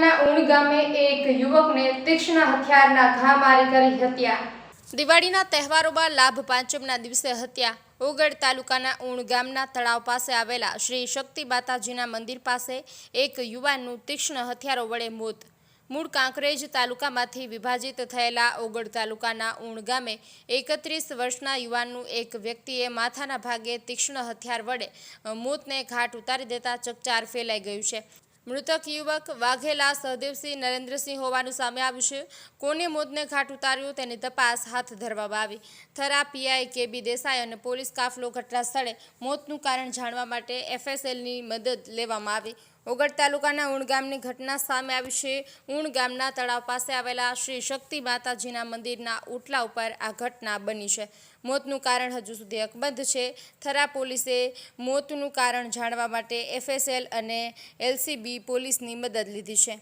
ગામે એક યુવકને તીક્ષ્ણ હથિયારના ઘા મારી કરી હત્યા. દિવાળીના તહેવારોમાં લાભ પાંચમના દિવસે હત્યા. ઓગડ તાલુકાના ઉણ ગામના તળાવ પાસે આવેલા શ્રી શક્તિ માતાજીના મંદિર પાસે એક યુવાનનું તીક્ષ્ણ હથિયારો વડે મોત. મૂળ કાંકરેજ તાલુકામાંથી વિભાજિત થયેલા ઓગડ તાલુકાના ઉણ ગામે એકત્રીસ વર્ષના યુવાનનું એક વ્યક્તિએ માથાના ભાગે તીક્ષ્ણ હથિયાર વડે મોતને ઘાટ ઉતારી દેતા ચકચાર ફેલાઈ ગયું છે. મૃતક યુવક વાઘેલા સહદેવસિંહ નરેન્દ્રસિંહ હોવાનું સામે આવ્યું છે. કોને મોતને ઘાટ ઉતાર્યું તેની તપાસ હાથ ધરવામાં આવી. થરા, પીઆઈ, કેબી દેસાઈ અને પોલીસ કાફલો ઘટના સ્થળે મોતનું કારણ જાણવા માટે એફએસએલની મદદ લેવામાં આવી. ઓગડ તાલુકાના ઉણ ગામની ઘટના સામે આવી છે. ઉણ ગામના તળાવ પાસે આવેલા શ્રી શક્તિ માતાજીના મંદિરના ઓટલા ઉપર આ ઘટના બની છે. મોતનું કારણ હજુ સુધી અકબંધ છે. થરા પોલીસે મોતનું કારણ જાણવા માટે એફએસએલ અને એલસીબી પોલીસની મદદ લીધી છે.